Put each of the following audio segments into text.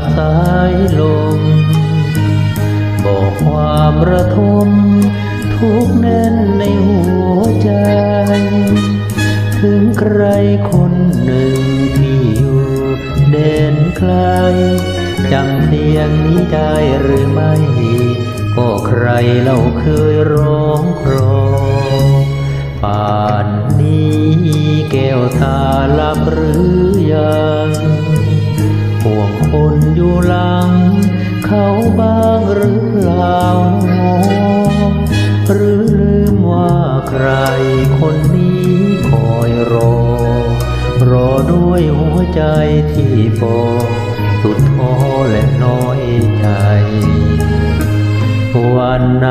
กับสายลม บอกความระทม ทุกแน่นในหัวใจ ถึงใครคนหนึ่งที่อยู่เด่นไกลจำเสียงนี้ได้หรือไม่ ก็ใครเราเคยร้องครอป่านนี้แก้วตาลับหรือยัง คนอยู่หลัง เขาบ้างหรือเปล่าหนอหรือลืมว่าใครคนนี้คอยรอ รอด้วยหัวใจที่บอกสุดท้อและน้อยใจ วันไหน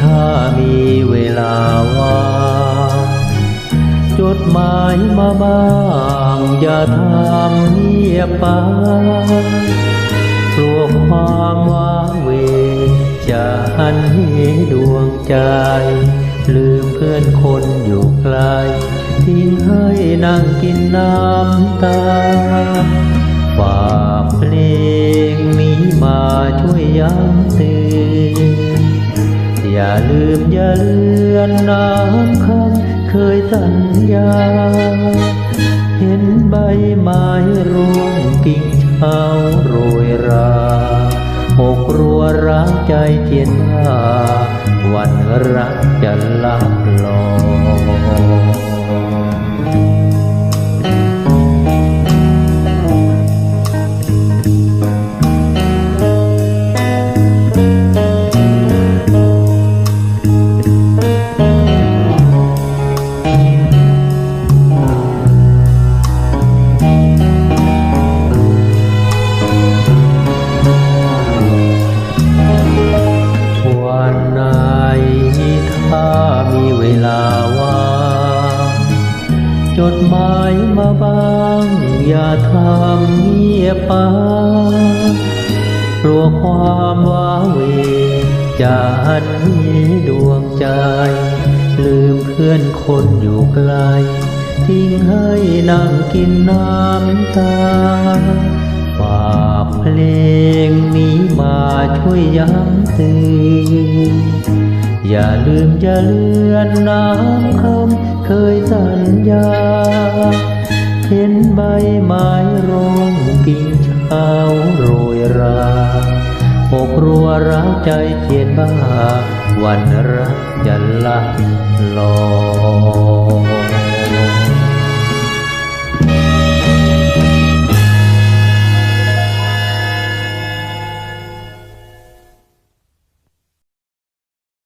ถ้ามีเวลาว่าง ดหมายมาบ้าง อย่าทำเงียบไปกลัวความว้าเวจะหันเหดวงใจ ลืมเพื่อนคนอยู่ไกล ทิ้งให้นั่งกินน้ำตาฝากเพลงนี้มาช่วยย้ำเตือนอย่าลืมอย่าเลือนน้ำคำ เคยสัญญา เห็นใบไม้ร่วงกิ่งเช้าโรยราอกรัวร้างใจเจียนว่าวันรักจะลับลอ จดหมายมาบ้าง อย่าทำเงียบไปกลัวความว้าเหวจะหันเหดวงใจ ลืมเพื่อนคนอยู่ไกล ทิ้งให้นั่งกินน้ำตาฝากเพลงนี้มาช่วยย้ำเตือน อย่าลืมอย่าเลือนน้ำคำเคยสัญญา เห็นใบไม้ร่วงกิ่งเช้าโรยราอกรัวร้าวใจเจียนบ้าวันรักจะลับลอง